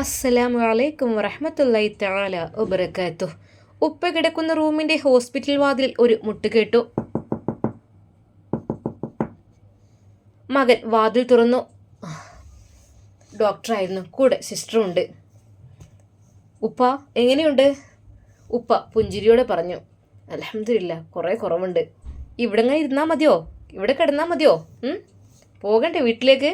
അസ്സലാമു അലൈക്കും വറഹമത്തല്ലായി തആല വബറകാത്തു ഉപ്പ കിടക്കുന്ന റൂമിന്റെ ഹോസ്പിറ്റൽ വാതിൽ ഒരു മുട്ട് കേട്ടു. മകൻ വാതിൽ തുറന്നു. ഡോക്ടറായിരുന്നു. കൂടെ സിസ്റ്ററും ഉണ്ട് ഉപ്പ എങ്ങനെയുണ്ട്? ഉപ്പ പുഞ്ചിരിയോടെ പറഞ്ഞു. അലഹമില്ല കുറേ കുറവുണ്ട്. ഇവിടെ ഇരുന്നാൽ മതിയോ? ഇവിടെ കിടന്നാൽ മതിയോ? പോകണ്ടേ വീട്ടിലേക്ക്?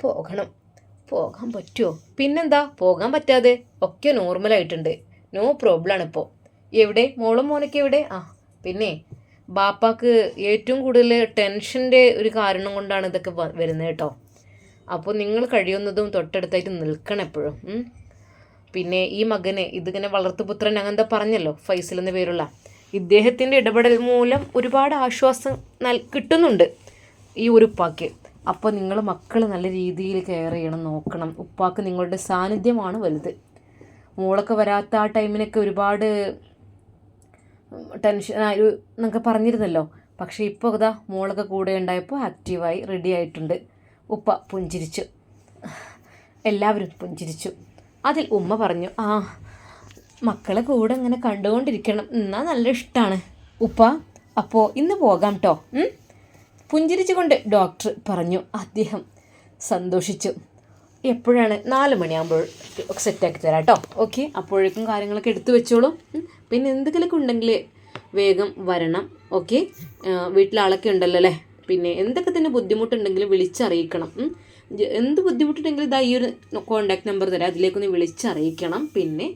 പോകണം. പോകാൻ പറ്റുമോ പിന്നെന്താ പോകാൻ പറ്റാതെ ഒക്കെ നോർമലായിട്ടുണ്ട് നോ പ്രോബ്ലമാണ് ഇപ്പോൾ എവിടെ? മോളും മോനൊക്കെ എവിടെ? ആ പിന്നെ ബാപ്പാക്ക് ഏറ്റവും കൂടുതൽ ടെൻഷന്റെ ഒരു കാരണം കൊണ്ടാണ് ഇതൊക്കെ വരുന്നത് കേട്ടോ. അപ്പോൾ നിങ്ങൾ കഴിയുന്നതും തൊട്ടടുത്തായിട്ട് നിൽക്കണം എപ്പോഴും പിന്നെ ഈ മകനെ ഇതിങ്ങനെ വളർത്തുപുത്രൻ അങ്ങനത്തെ പറഞ്ഞല്ലോ ഫൈസൽ എന്ന പേരുള്ള. ഇദ്ദേഹത്തിന്റെ ഇടപെടൽ മൂലം ഒരുപാട് ആശ്വാസം നൽ കിട്ടുന്നുണ്ട് ഈ ഒരു ഉപ്പാക്ക് അപ്പോൾ നിങ്ങൾ മക്കൾ നല്ല രീതിയിൽ കെയർ ചെയ്യണം നോക്കണം. ഉപ്പാക്ക് നിങ്ങളുടെ സാന്നിധ്യമാണ് വലുത്. മോളൊക്കെ വരാത്ത ആ ടൈമിനൊക്കെ ഒരുപാട് ടെൻഷൻ ഒരു എന്നൊക്കെ പറഞ്ഞിരുന്നല്ലോ. പക്ഷേ ഇപ്പോൾ ഇതാ മോളൊക്കെ കൂടെ ഉണ്ടായപ്പോൾ ആക്റ്റീവായി റെഡി ആയിട്ടുണ്ട്. ഉപ്പ പുഞ്ചിരിച്ചു. എല്ലാവരും പുഞ്ചിരിച്ചു. അതിൽ ഉമ്മ പറഞ്ഞു ആ മക്കളെ കൂടെ ഇങ്ങനെ കണ്ടുകൊണ്ടിരിക്കണം. എന്നാൽ നല്ല ഇഷ്ടമാണ് ഉപ്പ അപ്പോൾ ഇന്ന് പോകാം കേട്ടോ പുഞ്ചിരിച്ചുകൊണ്ട് ഡോക്ടർ പറഞ്ഞു. അദ്ദേഹം സന്തോഷിച്ചു. എപ്പോഴാണ്? നാല് മണിയാകുമ്പോൾ സെറ്റാക്കി തരാം കേട്ടോ. ഓക്കെ? അപ്പോഴേക്കും കാര്യങ്ങളൊക്കെ എടുത്തു വെച്ചോളൂ. പിന്നെ എന്തെങ്കിലുമൊക്കെ ഉണ്ടെങ്കിൽ വേഗം വരണം. ഓക്കെ? വീട്ടിലാളൊക്കെ ഉണ്ടല്ലോ അല്ലേ? പിന്നെ എന്തൊക്കെ തന്നെ ബുദ്ധിമുട്ടുണ്ടെങ്കിലും വിളിച്ചറിയിക്കണം. എന്ത് ബുദ്ധിമുട്ടുണ്ടെങ്കിലും ഇതാ ഈ ഒരു കോണ്ടാക്ട് നമ്പർ തരാം. അതിലേക്കൊന്ന് വിളിച്ചറിയിക്കണം. പിന്നെ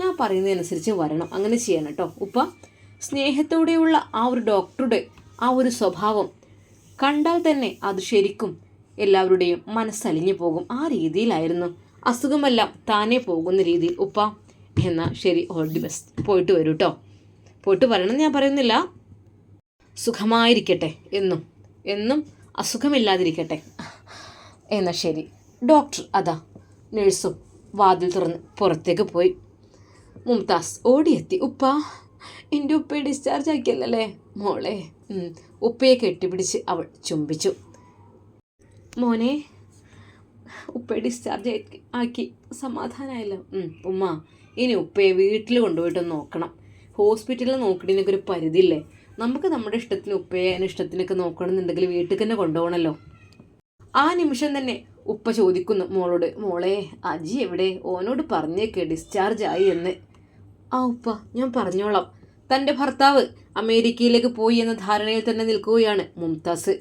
ഞാൻ പറയുന്നതനുസരിച്ച് വരണം. അങ്ങനെ ചെയ്യണം കേട്ടോ. ഉപ്പ സ്നേഹത്തോടെയുള്ള ആ ഒരു ഡോക്ടറുടെ ആ ഒരു സ്വഭാവം കണ്ടാൽ തന്നെ അത് ശരിക്കും എല്ലാവരുടെയും മനസ്സലിഞ്ഞു പോകും. ആ രീതിയിലായിരുന്നു. അസുഖമെല്ലാം താനേ പോകുന്ന രീതിയിൽ ഉപ്പ എന്നാൽ ശരി ഓൾ ദി ബെസ്റ്റ് പോയിട്ട് വരൂ കേട്ടോ പോയിട്ട് വരണം ഞാൻ പറയുന്നില്ല. സുഖമായിരിക്കട്ടെ എന്നും. എന്നും അസുഖമില്ലാതിരിക്കട്ടെ. എന്നാൽ ശരി. ഡോക്ടർ അതാ നഴ്സും വാതിൽ തുറന്ന് പുറത്തേക്ക് പോയി. മുംതാസ് ഓടിയെത്തി. ഉപ്പ എന്റെ ഉപ്പയെ ഡിസ്ചാർജ് ആക്കിയല്ലേ മോളെ. ഉപ്പയെ കെട്ടിപ്പിടിച്ച് അവൾ ചുംബിച്ചു. മോനെ ഉപ്പയെ ഡിസ്ചാർജ് ആക്കി- സമാധാനമായല്ലോ ഉമ്മ ഇനി ഉപ്പയെ വീട്ടിൽ കൊണ്ടുപോയിട്ട് നോക്കണം. ഹോസ്പിറ്റലിൽ നോക്കണതിനൊക്കെ ഒരു പരിധിയില്ലേ? നമുക്ക് നമ്മുടെ ഇഷ്ടത്തിന് ഉപ്പയെ ഇഷ്ടത്തിനൊക്കെ നോക്കണമെന്നുണ്ടെങ്കിൽ വീട്ടിൽ തന്നെ കൊണ്ടുപോകണമല്ലോ ആ നിമിഷം തന്നെ ഉപ്പ ചോദിക്കുന്നു മോളോട് മോളെ അജി എവിടെ? ഓനോട് പറഞ്ഞേക്ക് ഡിസ്ചാർജ് ആയി എന്ന്. ആ ഉപ്പ ഞാൻ പറഞ്ഞോളാം. തന്റെ ഭർത്താവ് അമേരിക്കയിലേക്ക് പോയി എന്ന ധാരണയിൽ തന്നെ നിൽക്കുകയാണ് മുംതാസ്.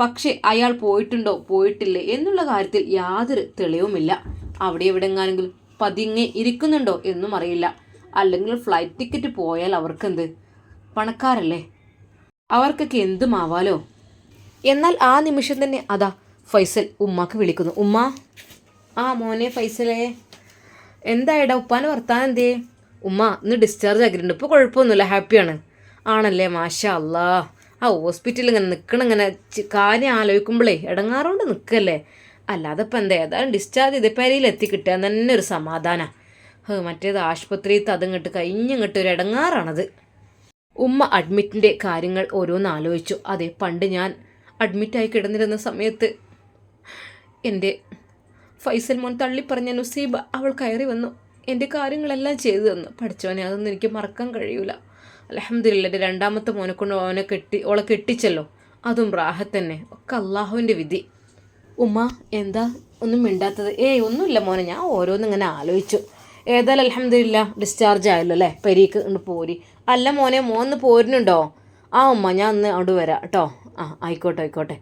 പക്ഷേ അയാൾ പോയിട്ടുണ്ടോ പോയിട്ടില്ലേ എന്നുള്ള കാര്യത്തിൽ യാതൊരു തെളിവുമില്ല. അവിടെ എവിടെങ്ങാനെങ്കിലും പതിങ്ങി ഇരിക്കുന്നുണ്ടോ എന്നും അറിയില്ല. അല്ലെങ്കിൽ ഫ്ലൈറ്റ് ടിക്കറ്റ് പോയാൽ അവർക്കെന്ത്? പണക്കാരല്ലേ? അവർക്കൊക്കെ എന്തുമാവാലോ? എന്നാൽ ആ നിമിഷം തന്നെ അതാ ഫൈസൽ ഉമ്മാക്ക് വിളിക്കുന്നു. ഉമ്മ? ആ മോനെ ഫൈസലേ. എന്തായടാ ഉപ്പാന്റെ വർത്താനം എന്തേ ഉമ്മ ഇന്ന് ഡിസ്ചാർജ് ആക്കിയിട്ടുണ്ട്. ഇപ്പോൾ കുഴപ്പമൊന്നുമില്ല. ഹാപ്പിയാണ് ആണല്ലേ? മാഷാ അല്ലാ ആ ഹോസ്പിറ്റലിൽ ഇങ്ങനെ നിൽക്കണം ഇങ്ങനെ കാര്യം ആലോചിക്കുമ്പോഴേ ഇടങ്ങാറുകൊണ്ട് നിൽക്കല്ലേ അല്ലാതെ ഇപ്പം എന്താ? ഏതായാലും ഡിസ്ചാർജ് ചെയ്ത് പെരയിൽ എത്തി കിട്ടുക തന്നെ ഒരു ഹേ മറ്റേത് ആശുപത്രിയിൽ അതിങ്ങോട്ട് കഴിഞ്ഞിങ്ങോട്ട് ഒരു ഇടങ്ങാറാണത്. ഉമ്മ അഡ്മിറ്റിന്റെ കാര്യങ്ങൾ ഓരോന്ന് ആലോചിച്ചു. അതെ പണ്ട് ഞാൻ അഡ്മിറ്റായി കിടന്നിരുന്ന സമയത്ത് എന്റെ ഫൈസൽ മോൻ തള്ളിപ്പറഞ്ഞ നുസീബ അവൾ കയറി വന്നു. എന്റെ കാര്യങ്ങളെല്ലാം ചെയ്തു തന്നു. പഠിച്ചവനെ അതൊന്നും എനിക്ക് മറക്കാൻ കഴിയൂല. അലഹമില്ല എന്റെ രണ്ടാമത്തെ മോനെ കൊണ്ട് അവനെ കെട്ടി ഓളെ കെട്ടിച്ചല്ലോ. അതും റാഹത്ത് തന്നെ. ഒക്കെ അള്ളാഹുവിന്റെ വിധി. ഉമ്മ എന്താ? ഒന്നും മിണ്ടാത്തത്. ഏയ് ഒന്നുമില്ല മോനെ. ഞാൻ ഓരോന്നും ഇങ്ങനെ ആലോചിച്ചു. ഏതായാലും അലഹമില്ല ഡിസ്ചാർജ് ആയല്ലോ അല്ലേ? പെരീക്ക് ഇങ്ങോട്ട് പോരി. അല്ല മോനെ മോന്ന് പോരുന്നുണ്ടോ? ആ ഉമ്മ ഞാൻ ഒന്ന് അവിടെ വരാം കേട്ടോ. ആ ആയിക്കോട്ടെ ആയിക്കോട്ടെ.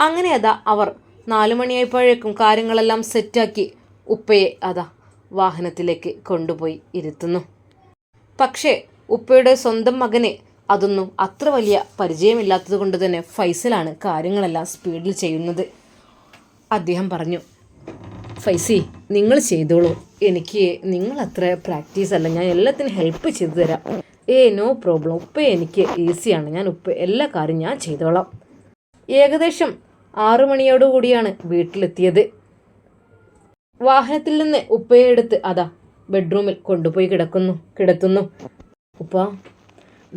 അങ്ങനെ അതാ അവർ നാലു മണിയായപ്പോഴേക്കും കാര്യങ്ങളെല്ലാം സെറ്റാക്കി ഉപ്പയെ അതാ വാഹനത്തിലേക്ക് കൊണ്ടുപോയി ഇരുത്തുന്നു. പക്ഷേ ഉപ്പയുടെ സ്വന്തം മകന് അതൊന്നും അത്ര വലിയ പരിചയമില്ലാത്തത് കൊണ്ട് തന്നെ ഫൈസലാണ് കാര്യങ്ങളെല്ലാം സ്പീഡിൽ ചെയ്യുന്നത്. അദ്ദേഹം പറഞ്ഞു ഫൈസി നിങ്ങൾ ചെയ്തോളൂ. എനിക്ക് നിങ്ങൾ അത്ര പ്രാക്ടീസ് അല്ല. ഞാൻ എല്ലാത്തിനും ഹെൽപ്പ് ചെയ്തു തരാം. ഏ നോ പ്രോബ്ലം. ഉപ്പ എനിക്ക് ഈസിയാണ്. ഞാൻ ഉപ്പ എല്ലാ കാര്യം ഞാൻ ചെയ്തോളാം. ഏകദേശം ആറു മണിയോടുകൂടിയാണ് വീട്ടിലെത്തിയത്. വാഹനത്തിൽ നിന്ന് ഉപ്പയെ എടുത്ത് അതാ ബെഡ്റൂമിൽ കൊണ്ടുപോയി കിടക്കുന്നു കിടത്തുന്നു. ഉപ്പ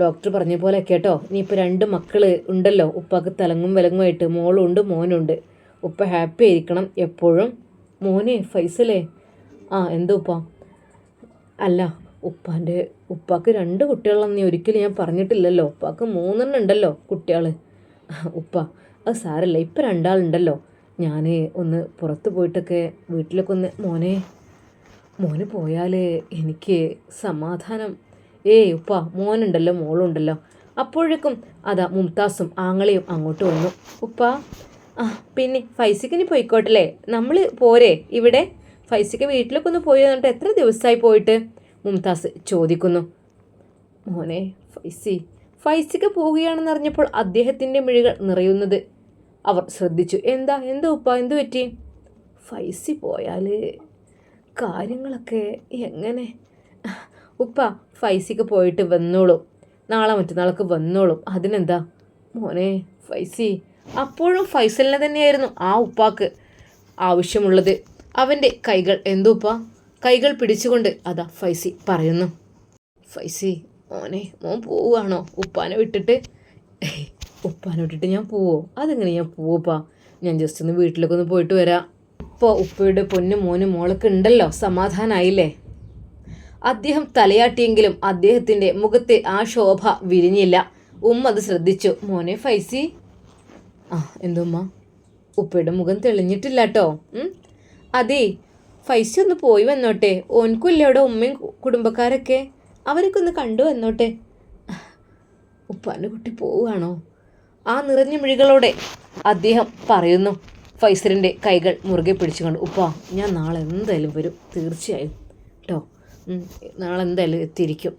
ഡോക്ടർ പറഞ്ഞ പോലെ കേട്ടോ നീ ഇപ്പോൾ രണ്ട് മക്കൾ ഉണ്ടല്ലോ ഉപ്പാക്ക് തലങ്ങും വിലങ്ങുമായിട്ട് മോളും ഉണ്ട് മോനുണ്ട്. ഉപ്പ ഹാപ്പി ആയിരിക്കണം എപ്പോഴും. മോനെ ഫൈസലേ. ആ എന്താ ഉപ്പ? അല്ല ഉപ്പാന്റെ ഉപ്പാക്ക് രണ്ട് കുട്ടികളെന്ന് ഒരിക്കലും ഞാൻ പറഞ്ഞിട്ടില്ലല്ലോ. ഉപ്പാക്ക് മൂന്നെണ്ണം ഉണ്ടല്ലോ കുട്ടികൾ ഉപ്പ അത് സാരല്ല ഇപ്പം രണ്ടാളുണ്ടല്ലോ. ഞാൻ ഒന്ന് പുറത്ത് പോയിട്ടൊക്കെ വീട്ടിലൊക്കെ ഒന്ന് മോനെ മോന് പോയാൽ എനിക്ക് സമാധാനം. ഏയ് ഉപ്പ മോനുണ്ടല്ലോ മോളുണ്ടല്ലോ. അപ്പോഴേക്കും അതാ മുംതാസും ആങ്ങളെയും അങ്ങോട്ട് വന്നു. ഉപ്പ ആ പിന്നെ ഫൈസിക്കിനി പോയിക്കോട്ടല്ലേ? നമ്മൾ പോരെ ഇവിടെ? ഫൈസിക്ക് വീട്ടിലൊക്കെ ഒന്ന് പോയി എന്നിട്ട് എത്ര ദിവസമായി പോയിട്ട്? മുംതാസ് ചോദിക്കുന്നു. മോനെ ഫൈസി ഫൈസിക്ക് പോവുകയാണെന്ന് അറിഞ്ഞപ്പോൾ അദ്ദേഹത്തിന്റെ മിഴികൾ നിറയുന്നത് അവർ ശ്രദ്ധിച്ചു. എന്താ? എന്താ ഉപ്പ? എന്തു പറ്റി? ഫൈസി പോയാൽ കാര്യങ്ങളൊക്കെ എങ്ങനെ? ഉപ്പ ഫൈസിക്ക് പോയിട്ട് വന്നോളും. നാളെ മറ്റന്നാൾക്ക് വന്നോളും. അതിനെന്താ? മോനെ ഫൈസി അപ്പോഴും ഫൈസലിനെ തന്നെയായിരുന്നു ആ ഉപ്പാക്ക് ആവശ്യമുള്ളത്. അവന്റെ കൈകൾ എന്തുപ്പ കൈകൾ പിടിച്ചുകൊണ്ട് അതാ ഫൈസി പറയുന്നു. ഫൈസി മോനെ മോൻ പോവുകയാണോ? ഉപ്പാനെ വിട്ടിട്ട്? ഏയ്, ഉപ്പാനെ ഞാൻ പോവോ? അതെങ്ങനെ ഞാൻ പോവപ്പാ ഞാൻ ജസ്റ്റ് ഒന്ന് വീട്ടിലൊക്കെ ഒന്ന് പോയിട്ട് വരാം. ഇപ്പോൾ ഉപ്പയുടെ പൊന്നും മോനും മോളൊക്കെ ഉണ്ടല്ലോ സമാധാനായില്ലേ? അദ്ദേഹം തലയാട്ടിയെങ്കിലും അദ്ദേഹത്തിന്റെ മുഖത്തെ ആ ശോഭ വിരിഞ്ഞില്ല. ഉമ്മ അത് ശ്രദ്ധിച്ചു. മോനെ ഫൈസി. ആ എന്തുമ്മ ഉപ്പയുടെ മുഖം തെളിഞ്ഞിട്ടില്ല കേട്ടോ അതെ ഫൈസി ഒന്ന് പോയി വന്നോട്ടെ. ഓൻക്കുമില്ല അവിടെ ഉമ്മയും കുടുംബക്കാരൊക്കെ. അവരൊക്കെ ഒന്ന് കണ്ടു വന്നോട്ടെ. ഉപ്പാന്റെ കുട്ടി പോവുകയാണോ? ആ നിറഞ്ഞ മിഴികളോടെ അദ്ദേഹം പറയുന്നു ഫൈസലിന്റെ കൈകൾ മുറുകെ പിടിച്ചുകൊണ്ട് ഉപ്പ ഞാൻ നാളെ എന്തായാലും വരും. തീർച്ചയായും. കേട്ടോ നാളെ എന്തായാലും എത്തിയിരിക്കും.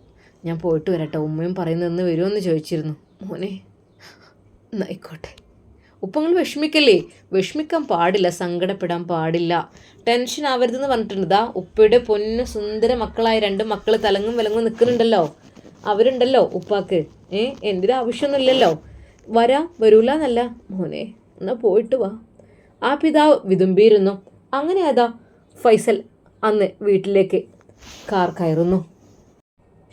ഞാൻ പോയിട്ട് വരട്ടെ. ഉമ്മയും പറയുന്നതെന്ന് വരുമെന്ന് ചോദിച്ചിരുന്നു. മോനെ എന്നായിക്കോട്ടെ. ഉപ്പങ്ങൾ വിഷമിക്കല്ലേ? വിഷമിക്കാൻ പാടില്ല സങ്കടപ്പെടാൻ പാടില്ല. ടെൻഷൻ ആവരുതെന്ന് പറഞ്ഞിട്ടുണ്ട്. ദാ ഉപ്പയുടെ പൊന്നു സുന്ദര മക്കളായ രണ്ട് മക്കൾ തലങ്ങും വിലങ്ങും നിൽക്കുന്നുണ്ടല്ലോ. അവരുണ്ടല്ലോ ഉപ്പാക്ക്. ഏ എന്തിനും ആവശ്യമൊന്നുമില്ലല്ലോ വരാ വരൂല എന്നല്ല. മോനെ എന്നാ പോയിട്ട് വാ. ആ പിതാവ് വിതുമ്പിയിരുന്നു. അങ്ങനെ അതാ ഫൈസൽ അന്ന് വീട്ടിലേക്ക് കാർ കയറുന്നു.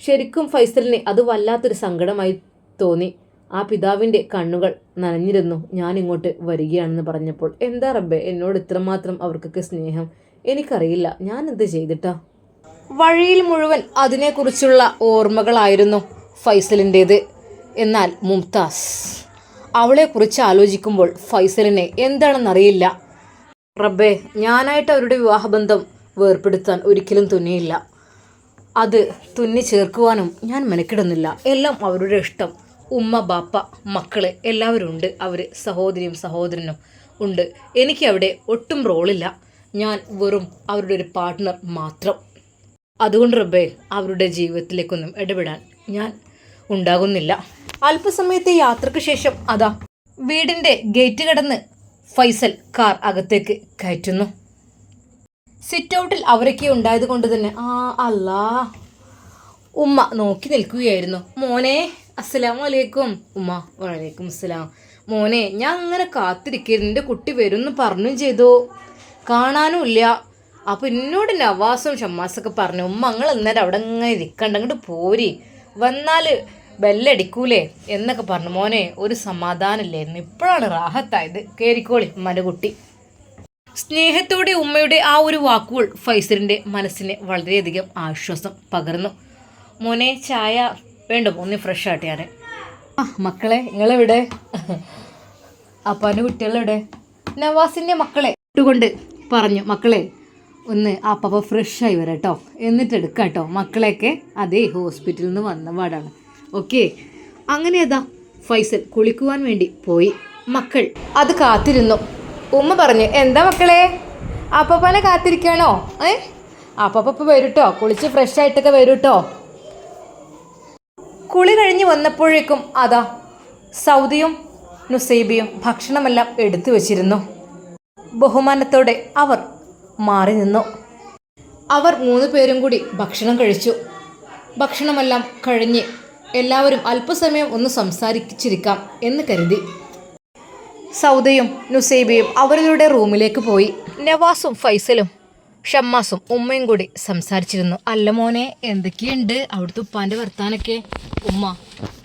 ശരിക്കും ഫൈസലിനെ അത് വല്ലാത്തൊരു സങ്കടമായി തോന്നി. ആ പിതാവിന്റെ കണ്ണുകൾ നനഞ്ഞിരുന്നു. ഞാൻ ഇങ്ങോട്ട് വരികയാണെന്ന് പറഞ്ഞപ്പോൾ എന്താ റബ്ബെ എന്നോട് ഇത്രമാത്രം അവർക്കൊക്കെ സ്നേഹം? എനിക്കറിയില്ല. ഞാൻ എന്ത് ചെയ്തിട്ടാ? വഴിയിൽ മുഴുവൻ അതിനെക്കുറിച്ചുള്ള ഓർമ്മകളായിരുന്നു ഫൈസലിന്റേത്. എന്നാൽ മുംതാസ് അവളെക്കുറിച്ച് ആലോചിക്കുമ്പോൾ ഫൈസലിനെ എന്താണെന്നറിയില്ല. റബ്ബേ ഞാനായിട്ട് അവരുടെ വിവാഹബന്ധം വേർപ്പെടുത്താൻ ഒരിക്കലും തുന്നിയില്ല അത് തുന്നി ചേർക്കുവാനും ഞാൻ മെനക്കിടുന്നില്ല. എല്ലാം അവരുടെ ഇഷ്ടം. ഉമ്മ ബാപ്പ മക്കൾ എല്ലാവരും ഉണ്ട്. അവർ സഹോദരിയും സഹോദരനും ഉണ്ട്. എനിക്ക് അവിടെ ഒട്ടും റോളില്ല. ഞാൻ വെറും അവരുടെ ഒരു പാർട്ട്ണർ മാത്രം. അതുകൊണ്ട് റബ്ബേ അവരുടെ ജീവിതത്തിലേക്കൊന്നും ഇടപെടാൻ ഞാൻ ഉണ്ടാകുന്നില്ല. അല്പസമയത്തെ യാത്രയ്ക്ക് ശേഷം അതാ വീടിന്റെ ഗേറ്റ് കടന്ന് ഫൈസൽ കാർ അകത്തേക്ക് കയറ്റുന്നു. സിറ്റ് ഔട്ടിൽ അവരൊക്കെ ഉണ്ടായത് കൊണ്ട് തന്നെ ആ അല്ലാ. ഉമ്മ നോക്കി നിൽക്കുകയായിരുന്നു. മോനെ അസ്സലാം വലൈക്കും ഉമ്മ വലൈക്കും അസ്സലാം. മോനെ ഞാൻ അങ്ങനെ കാത്തിരിക്കുന്നു എന്റെ കുട്ടി വരുമെന്ന് പറഞ്ഞു ചെയ്തു. കാണാനും ഇല്ല. അപ്പം എന്നോട് നവാസും ഷമ്മാസൊക്കെ പറഞ്ഞു ഉമ്മ നിങ്ങൾ അന്നേരം അവിടെ ഇങ്ങനെ ഇരിക്കണ്ട അങ്ങോട്ട് പോരി. വന്നാൽ ബെല്ലടിക്കൂലേ എന്നൊക്കെ പറഞ്ഞു. മോനെ ഒരു സമാധാനമില്ലായിരുന്നു. ഇപ്പോഴാണ് റാഹത്തായത്. കയറിക്കോളി ഉമ്മന്റെ സ്നേഹത്തോടെ ഉമ്മയുടെ ആ ഒരു വാക്കുകൾ ഫൈസലിന്റെ മനസ്സിന് വളരെയധികം ആശ്വാസം പകർന്നു. മോനെ ചായ വേണ്ട? ഒന്ന് ഫ്രഷ് ആട്ടെ ഞാൻ ആ മക്കളെ നിങ്ങളെവിടെ? അപ്പാന്റെ കുട്ടികളെവിടെ? നവാസിന്റെ മക്കളെ ഇട്ടുകൊണ്ട് പറഞ്ഞു. മക്കളെ ഒന്ന് അപ്പ ഫ്രഷായി വരാം കേട്ടോ എന്നിട്ട് എടുക്കാം കേട്ടോ മക്കളെയൊക്കെ അതേ ഹോസ്പിറ്റലിൽ നിന്ന് വന്ന പാടാണ്. ഓക്കെ അങ്ങനെ അതാ ഫൈസൽ കുളിക്കുവാൻ വേണ്ടി പോയി. മക്കൾ അത് കാത്തിരുന്നു. ഉമ്മ പറഞ്ഞു എന്താ മക്കളെ? അപ്പപ്പനെ കാത്തിരിക്കാണോ? ഏ? അപ്പപ്പ വരൂട്ടോ കുളിച്ച് ഫ്രഷ് ആയിട്ടൊക്കെ വരൂട്ടോ കുളി കഴിഞ്ഞ് വന്നപ്പോഴേക്കും അതാ സൗദിയും നുസൈബിയും ഭക്ഷണമെല്ലാം എടുത്തു വച്ചിരുന്നു. ബഹുമാനത്തോടെ അവർ മാറി നിന്നു. അവർ മൂന്ന് പേരും കൂടി ഭക്ഷണം കഴിച്ചു. ഭക്ഷണമെല്ലാം കഴിഞ്ഞ് എല്ലാവരും അല്പസമയം ഒന്ന് സംസാരിച്ചിരിക്കാം എന്ന് കരുതി. സൗദയും നുസൈബയും അവരുടെ റൂമിലേക്ക് പോയി. നവാസും ഫൈസലും ഷമ്മാസും ഉമ്മയും കൂടി സംസാരിച്ചിരുന്നു. അല്ല മോനെ എന്തൊക്കെയുണ്ട്? അവിടുത്തെ ഉപ്പാന്റെ വർത്താനൊക്കെ? ഉമ്മ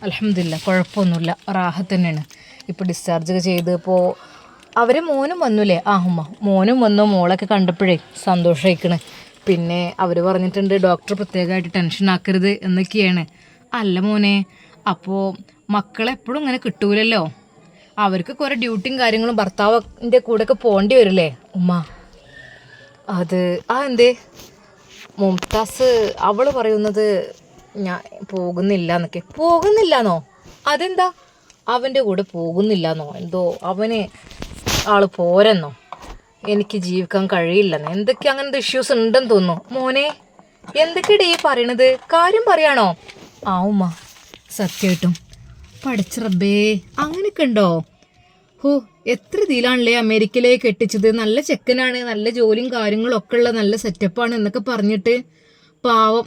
അലഹമില്ല കുഴപ്പമൊന്നുമില്ല റാഹത്ത് തന്നെയാണ്. ഇപ്പോൾ ഡിസ്ചാർജ് ചെയ്ത് ഇപ്പോൾ അവരെ മോനും വന്നുല്ലേ ആ ഉമ്മ. മോനും വന്നു മോളൊക്കെ കണ്ടപ്പോഴേ സന്തോഷമായിക്കണ് പിന്നെ അവർ പറഞ്ഞിട്ടുണ്ട് ഡോക്ടർ പ്രത്യേകമായിട്ട് ടെൻഷൻ ആക്കരുത് എന്നൊക്കെയാണ്. അല്ല മോനെ അപ്പോൾ മക്കളെ എപ്പോഴും ഇങ്ങനെ കിട്ടൂലല്ലോ? അവർക്ക് കുറേ ഡ്യൂട്ടിയും കാര്യങ്ങളും ഭർത്താവിന്റെ കൂടെയൊക്കെ പോകേണ്ടി വരില്ലേ? ഉമ്മ. അത് ആ എന്തേ? മുംതാസ് അവൾ പറയുന്നത് ഞാൻ പോകുന്നില്ല എന്നൊക്കെ പോകുന്നില്ലെന്നോ? അതെന്താ? അവന്റെ കൂടെ പോകുന്നില്ലെന്നോ? എന്തോ അവന് ആൾ പോരെന്നോ? എനിക്ക് ജീവിക്കാൻ കഴിയില്ലെന്ന് എന്തൊക്കെ അങ്ങനത്തെ ഇഷ്യൂസ് ഉണ്ടെന്ന് തോന്നുന്നു. മോനെ എന്തൊക്കെയാണ് ഈ പറയണത്? കാര്യം പറയാണോ? ആ ഉമ്മ സത്യമായിട്ടും പഠിച്ച റബ്ബേ അങ്ങനെയൊക്കെ ഉണ്ടോ? ഹോ എത്ര ഇതിലാണല്ലേ അമേരിക്കയിലേക്ക് എത്തിച്ചത് നല്ല ചെക്കനാണ് നല്ല ജോലിയും കാര്യങ്ങളും ഒക്കെ ഉള്ള നല്ല സെറ്റപ്പാണ് എന്നൊക്കെ പറഞ്ഞിട്ട് പാവം.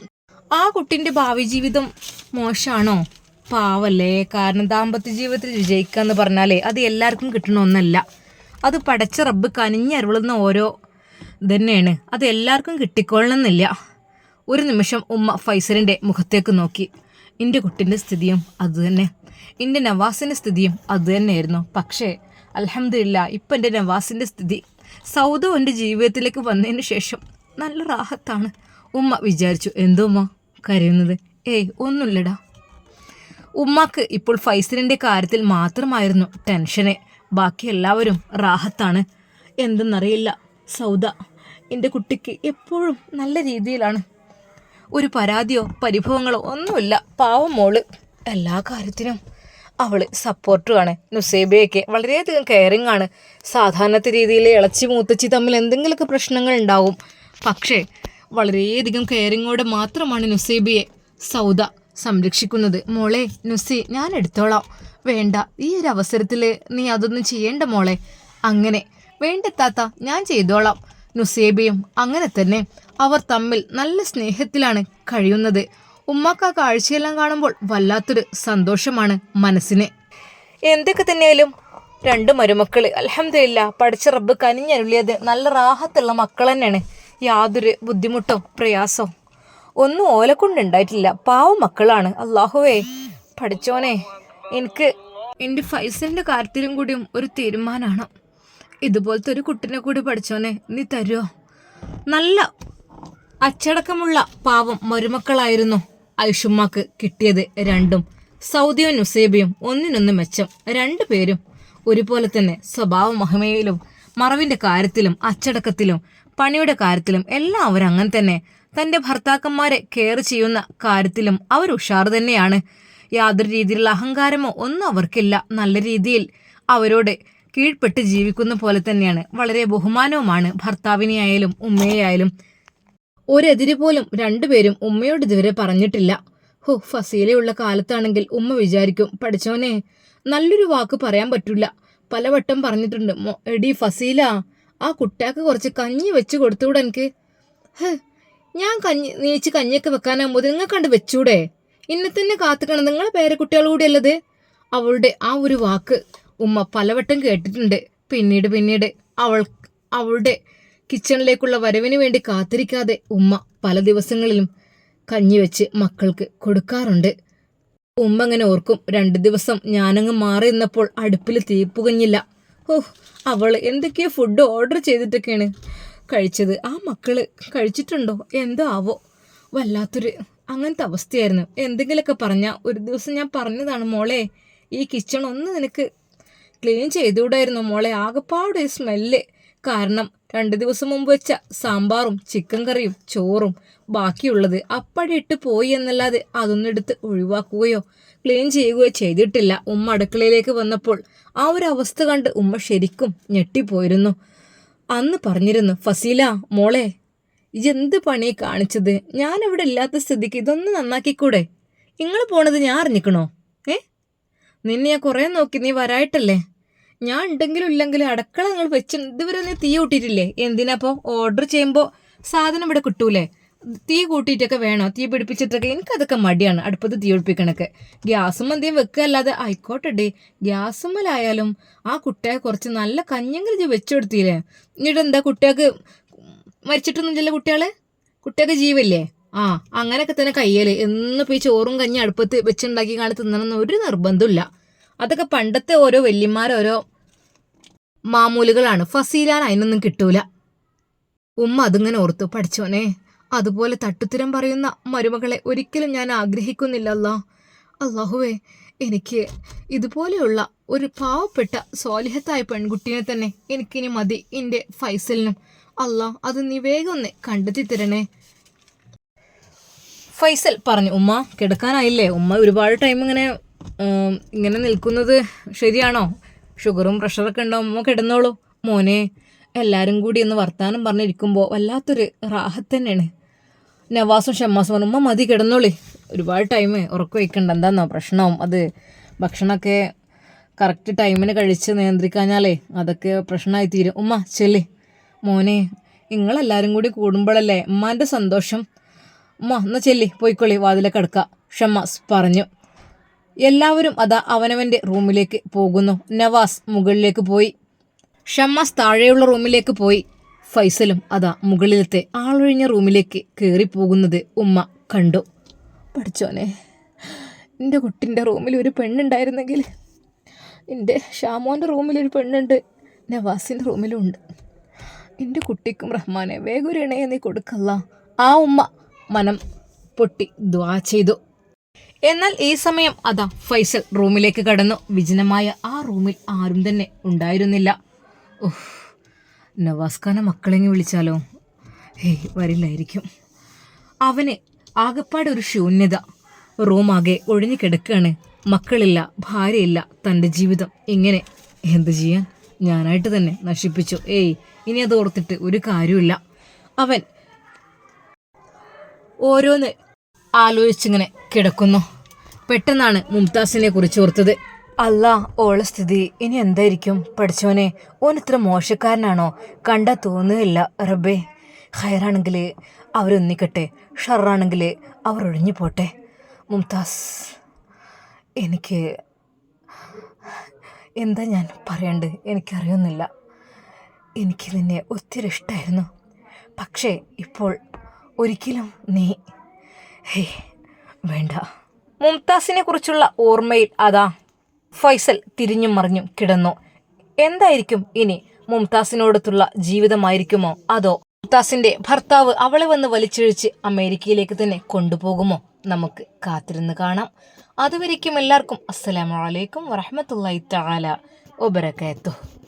ആ കുട്ടിന്റെ ഭാവി ജീവിതം മോശമാണോ പാവല്ലേ. കാരണം ദാമ്പത്യ ജീവിതത്തിൽ വിജയിക്കുക എന്ന് പറഞ്ഞാലേ അത് എല്ലാവർക്കും കിട്ടണ ഒന്നല്ല. അത് പടച്ച റബ്ബ് കനിഞ്ഞരുളുന്ന ഓരോ തന്നെയാണ് അത് എല്ലാവർക്കും കിട്ടിക്കൊള്ളണമെന്നില്ല. ഒരു നിമിഷം ഉമ്മ ഫൈസലിന്റെ മുഖത്തേക്ക് നോക്കി. എന്റെ കുട്ടിന്റെ സ്ഥിതിയും അതുതന്നെ എന്റെ നവാസിന്റെ സ്ഥിതിയും അതുതന്നെയായിരുന്നു പക്ഷേ അലഹമില്ല ഇപ്പം എന്റെ നവാസിന്റെ സ്ഥിതി സൗദ എന്റെ ജീവിതത്തിലേക്ക് വന്നതിന് ശേഷം നല്ല റാഹത്താണ്. ഉമ്മ വിചാരിച്ചു എന്തോ ഉമ്മ കരയുന്നത്? ഏയ് ഒന്നുമില്ലടാ. ഉമ്മാക്ക് ഇപ്പോൾ ഫൈസലിന്റെ കാര്യത്തിൽ മാത്രമായിരുന്നു ടെൻഷന്. ബാക്കി എല്ലാവരും റാഹത്താണ്. എന്തെന്നറിയില്ല സൗദ. എന്റെ കുട്ടിക്ക് എപ്പോഴും നല്ല രീതിയിലാണ്. ഒരു പരാതിയോ പരിഭവങ്ങളോ ഒന്നുമില്ല. പാവം മോൾ. എല്ലാ കാര്യത്തിനും അവൾ സപ്പോർട്ടുമാണ് നുസേബയൊക്കെ വളരെയധികം കെയറിംഗ് ആണ് സാധാരണത്തെ രീതിയിൽ ഇളച്ചി മൂത്തച്ചി തമ്മിൽ എന്തെങ്കിലുമൊക്കെ പ്രശ്നങ്ങൾ ഉണ്ടാവും. പക്ഷേ വളരെയധികം കെയറിങ്ങോടെ മാത്രമാണ് നുസേബിയെ സൗദ സംരക്ഷിക്കുന്നത്. മോളെ നുസി ഞാൻ എടുത്തോളാം. വേണ്ട ഈ ഒരു അവസരത്തിൽ നീ അതൊന്നും ചെയ്യേണ്ട മോളെ. അങ്ങനെ. വേണ്ട ഞാൻ ചെയ്തോളാം. നുസേബയും അങ്ങനെ തന്നെ അവർ തമ്മിൽ നല്ല സ്നേഹത്തിലാണ് കഴിയുന്നത്. ഉമ്മാക്ക് കാഴ്ചയെല്ലാം കാണുമ്പോൾ വല്ലാത്തൊരു സന്തോഷമാണ് മനസ്സിന്. എന്തൊക്കെ തന്നെയാലും രണ്ട് മരുമക്കൾ അലഹമില്ല പഠിച്ച റബ്ബ് കനിഞ്ഞരുളിയത് നല്ല റാഹത്തുള്ള മക്കൾ തന്നെയാണ്. യാതൊരു ബുദ്ധിമുട്ടോ പ്രയാസോ ഒന്നും ഓലക്കൊണ്ടുണ്ടായിട്ടില്ല. പാവം മക്കളാണ്. അള്ളാഹുവേ പഠിച്ചോനെ. എനിക്ക് എന്റെ ഫൈസലിന്റെ കാര്യത്തിലും കൂടിയും ഒരു തീരുമാനമാണ്. ഇതുപോലത്തെ ഒരു കുട്ടിനെ കൂടി പഠിച്ചോനെ നീ തരുമോ നല്ല അച്ചടക്കമുള്ള പാവം മരുമക്കളായിരുന്നു ഐഷുമ്മക്ക് കിട്ടിയത് രണ്ടും. സൗദിയും നുസേബിയും ഒന്നിനൊന്ന് മെച്ചം രണ്ടു പേരും ഒരുപോലെ തന്നെ സ്വഭാവ മഹിമയിലും മറവിന്റെ കാര്യത്തിലും അച്ചടക്കത്തിലും പണിയുടെ കാര്യത്തിലും എല്ലാം അവരങ്ങനെ തന്നെ തന്റെ ഭർത്താക്കന്മാരെ കെയർ ചെയ്യുന്ന കാര്യത്തിലും അവർ ഉഷാർ തന്നെയാണ്. യാതൊരു രീതിയിലുള്ള അഹങ്കാരമോ ഒന്നും അവർക്കില്ല. നല്ല രീതിയിൽ അവരോട് കീഴ്പ്പെട്ട് ജീവിക്കുന്ന പോലെ തന്നെയാണ്. വളരെ ബഹുമാനവുമാണ് ഭർത്താവിനെ ആയാലും ഉമ്മയെ ആയാലും ഒരെതിര് പോലും രണ്ടുപേരും ഉമ്മയോട് ഇതുവരെ പറഞ്ഞിട്ടില്ല. ഹോ ഫസീലയുള്ള കാലത്താണെങ്കിൽ ഉമ്മ വിചാരിക്കും പഠിച്ചോനെ നല്ലൊരു വാക്ക് പറയാൻ പറ്റില്ല പലവട്ടം പറഞ്ഞിട്ടുണ്ട് എടി ഫസീല ആ കുട്ടിയാക്ക് കുറച്ച് കഞ്ഞി വെച്ച് കൊടുത്തൂടെ എനിക്ക്? ഞാൻ കഞ്ഞി നീച്ച് കഞ്ഞിയൊക്കെ വെക്കാനാകുമ്പോൾ നിങ്ങൾ കണ്ട് വെച്ചൂടെ? ഇന്നെ തന്നെ കാത്തുക്കണം നിങ്ങളെ പേരക്കുട്ടികൾ കൂടിയല്ലത്? അവളുടെ ആ ഒരു വാക്ക് ഉമ്മ പലവട്ടം കേട്ടിട്ടുണ്ട്. പിന്നീട് പിന്നീട് അവൾ അവളുടെ കിച്ചണിലേക്കുള്ള വരവിന് വേണ്ടി കാത്തിരിക്കാതെ ഉമ്മ പല ദിവസങ്ങളിലും കഞ്ഞി വെച്ച് മക്കൾക്ക് കൊടുക്കാറുണ്ട്. ഉമ്മ അങ്ങനെ ഓർക്കും രണ്ട് ദിവസം ഞാനങ്ങ് മാറി നിന്നപ്പോൾ അടുപ്പിൽ തീപ്പുകഞ്ഞില്ല ഓഹ് അവൾ എന്തൊക്കെയോ ഫുഡ് ഓർഡർ ചെയ്തിട്ടൊക്കെയാണ് കഴിച്ചത്. ആ മക്കൾ കഴിച്ചിട്ടുണ്ടോ? എന്തോ ആവോ? വല്ലാത്തൊരു അങ്ങനത്തെ അവസ്ഥയായിരുന്നു. എന്തെങ്കിലുമൊക്കെ പറഞ്ഞാൽ ഒരു ദിവസം ഞാൻ പറഞ്ഞതാണ് മോളെ ഈ കിച്ചൺ ഒന്ന് നിനക്ക് ക്ലീൻ ചെയ്തുകൂടായിരുന്നു മോളെ. ആകെപ്പാടെ സ്മെല്ല് കാരണം രണ്ട് ദിവസം മുമ്പ് വെച്ച സാമ്പാറും ചിക്കൻ കറിയും ചോറും ബാക്കിയുള്ളത് അപ്പടി ഇട്ട് പോയി എന്നല്ലാതെ അതൊന്നും എടുത്ത് ഒഴിവാക്കുകയോ ക്ലീൻ ചെയ്യുകയോ ചെയ്തിട്ടില്ല. ഉമ്മ അടുക്കളയിലേക്ക് വന്നപ്പോൾ ആ ഒരു അവസ്ഥ കണ്ട് ഉമ്മ ശരിക്കും ഞെട്ടിപ്പോയിരുന്നു. അന്ന് പറഞ്ഞിരുന്നു ഫസീല മോളെ ഇതെന്ത് പണി കാണിച്ചത്? ഞാൻ ഇവിടെ ഇല്ലാത്ത സ്ഥിതിക്ക് ഇതൊന്ന് നന്നാക്കിക്കൂടെ? നിങ്ങൾ പോണത് ഞാൻ അറിഞ്ഞിക്കണോ? ഏ? നിന്നെ ഞാൻ കുറേ നോക്കി നീ വരായിട്ടല്ലേ? ഞാൻ ഉണ്ടെങ്കിലും ഇല്ലെങ്കിലും അടുക്കള നിങ്ങൾ വെച്ച് ഇതുവരെ നീ തീ കൂട്ടിയിട്ടില്ലേ? എന്തിനാപ്പോ ഓർഡർ ചെയ്യുമ്പോൾ സാധനം ഇവിടെ കിട്ടൂലേ? തീ കൂട്ടിയിട്ടൊക്കെ വേണോ? തീ പിടിപ്പിച്ചിട്ടൊക്കെ എനിക്കതൊക്കെ മടിയാണ്. അടുപ്പത്ത് തീ പിടിപ്പിക്കണൊക്കെ ഗ്യാസും എന്തെങ്കിലും വെക്കുക അല്ലാതെ ആയിക്കോട്ടെ ഗ്യാസുമ്മലായാലും ആ കുട്ടിയെ കുറച്ച് നല്ല കഞ്ഞെങ്കിലും വെച്ചു കൊടുത്തില്ലേ? എന്നിട്ട് എന്താ കുട്ടികൾക്ക് മരിച്ചിട്ടൊന്നുമില്ലല്ലോ കുട്ടികൾ? കുട്ടിയൊക്കെ ജീവല്ലേ ആ അങ്ങനെയൊക്കെ തന്നെ കയ്യൽ. എന്ന് ഈ ചോറും കഞ്ഞി അടുപ്പത്ത് വെച്ചുണ്ടാക്കി കാണി തിന്നണമെന്ന് ഒരു നിർബന്ധമില്ല അതൊക്കെ പണ്ടത്തെ ഓരോ വല്യന്മാരോരോ മാമൂലുകളാണ്. ഫസീലാൻ അതിനൊന്നും കിട്ടൂല. ഉമ്മ അതിങ്ങനെ ഓർത്തു. പഠിച്ചോനെ അതുപോലെ തട്ടുത്തരം പറയുന്ന മരുമകളെ ഒരിക്കലും ഞാൻ ആഗ്രഹിക്കുന്നില്ലല്ലോ. അള്ളാഹുവേ എനിക്ക് ഇതുപോലെയുള്ള ഒരു പാവപ്പെട്ട സ്വാലിഹത്തായ പെൺകുട്ടിയെ തന്നെ എനിക്കിനി മതി. എന്റെ ഫൈസലിനും അല്ലാ അത് നീ വേഗം ഒന്ന് കണ്ടെത്തി തരണേ. ഫൈസൽ പറഞ്ഞു ഉമ്മ കിടക്കാനായില്ലേ? ഉമ്മ ഒരുപാട് ടൈം ഇങ്ങനെ ഇങ്ങനെ നിൽക്കുന്നത് ശരിയാണോ? ഷുഗറും പ്രഷറൊക്കെ ഉണ്ടോ? ഉമ്മ കിടന്നോളൂ. മോനെ എല്ലാവരും കൂടി ഒന്ന് വർത്താനം പറഞ്ഞിരിക്കുമ്പോൾ വല്ലാത്തൊരു റാഹത്ത് തന്നെയാണ്. നവാസും ഷമ്മാസും പറഞ്ഞു ഉമ്മ മതി കിടന്നോളി. ഒരുപാട് ടൈം ഉറക്കം വയ്ക്കണ്ട എന്താണെന്നോ പ്രശ്നവും അത് ഭക്ഷണമൊക്കെ കറക്റ്റ് ടൈമിന് കഴിച്ച് നിയന്ത്രിക്കാഞ്ഞാലേ അതൊക്കെ പ്രശ്നമായി തീരും ഉമ്മ ചെല്ലി. മോനെ നിങ്ങളെല്ലാവരും കൂടി കൂടുമ്പോഴല്ലേ ഉമ്മാന്റെ സന്തോഷം? ഉമ്മ എന്നാ ചെല്ലി പോയിക്കൊള്ളി വാതിലൊക്കെ അടുക്കുക ഷമ്മാസ് പറഞ്ഞു. എല്ലാവരും അതാ അവനവന്റെ റൂമിലേക്ക് പോകുന്നു. നവാസ് മുകളിലേക്ക് പോയി. ഷമ്മാസ് താഴെയുള്ള റൂമിലേക്ക് പോയി. ഫൈസലും അതാ മുകളിലത്തെ ആളൊഴിഞ്ഞ റൂമിലേക്ക് കയറിപ്പോകുന്നത് ഉമ്മ കണ്ടു. പഠിച്ചോനെ എന്റെ കുട്ടിന്റെ റൂമിൽ ഒരു പെണ്ണുണ്ടായിരുന്നെങ്കിൽ എന്റെ ഷാമോന്റെ റൂമിലൊരു പെണ്ണുണ്ട് നവാസിന്റെ റൂമിലും ഉണ്ട്. എന്റെ കുട്ടിക്കും റഹ്മാനെ വേഗം ഒരു ഇണയെ നീ കൊടുക്കല്ല. ആ ഉമ്മ മനം പൊട്ടി ദ്വാ ചെയ്തു. എന്നാൽ ഈ സമയം അതാ ഫൈസൽ റൂമിലേക്ക് കടന്നു. വിജനമായ ആ റൂമിൽ ആരും തന്നെ ഉണ്ടായിരുന്നില്ല. ഓഹ് നവാസ് ഖാനെ മക്കളെങ്ങി വിളിച്ചാലോ? ഹേയ് വരില്ലായിരിക്കും. അവന് ആകപ്പാടെ ഒരു ശൂന്യത. റൂമാകെ ഒഴിഞ്ഞു കിടക്കുകയാണ് മക്കളില്ല ഭാര്യയില്ല തന്റെ ജീവിതം. ഇങ്ങനെ എന്ത് ചെയ്യാൻ? ഞാനായിട്ട് തന്നെ നശിപ്പിച്ചു. ഏയ് ഇനി അത് ഓർത്തിട്ട് ഒരു കാര്യമില്ല അവൻ ഓരോന്ന് ആലോചിച്ചിങ്ങനെ കിടക്കുന്നു. പെട്ടെന്നാണ് മുംതാസിനെ കുറിച്ച് ഓർത്തത്. അല്ല ഓളെ സ്ഥിതി ഇനി എന്തായിരിക്കും? പഠിച്ചവനെ ഓൻ ഇത്ര മോശക്കാരനാണോ? കണ്ടാ തോന്നുകയില്ല റബ്ബേ. ഹയറാണെങ്കിൽ അവരൊന്നിക്കട്ടെ ഷറാണെങ്കിൽ അവർ ഒഴിഞ്ഞു പോട്ടെ. മുംതാസ് എനിക്ക് എന്താ ഞാൻ പറയേണ്ടത്? എനിക്കറിയുന്നില്ല എനിക്ക് നിന്നെ ഒത്തിരി ഇഷ്ടമായിരുന്നു പക്ഷേ ഇപ്പോൾ ഒരിക്കലും നീ ഹേ വേണ്ട. മുംതാസിനെ കുറിച്ചുള്ള ഓർമ്മയിൽ അതാ ഫൈസൽ തിരിഞ്ഞും മറിഞ്ഞും കിടന്നു. എന്തായിരിക്കും ഇനി? മുംതാസിനോടത്തുള്ള ജീവിതമായിരിക്കുമോ? അതോ മുംതാസിന്റെ ഭർത്താവ് അവളെ വന്ന് വലിച്ചിഴിച്ച് അമേരിക്കയിലേക്ക് തന്നെ കൊണ്ടുപോകുമോ? നമുക്ക് കാത്തിരുന്ന് കാണാം. അതുവരയ്ക്കും എല്ലാവർക്കും അസ്സലാമലൈക്കും വറഹമത്തല്ലാ തആല വബറകാതുഹു.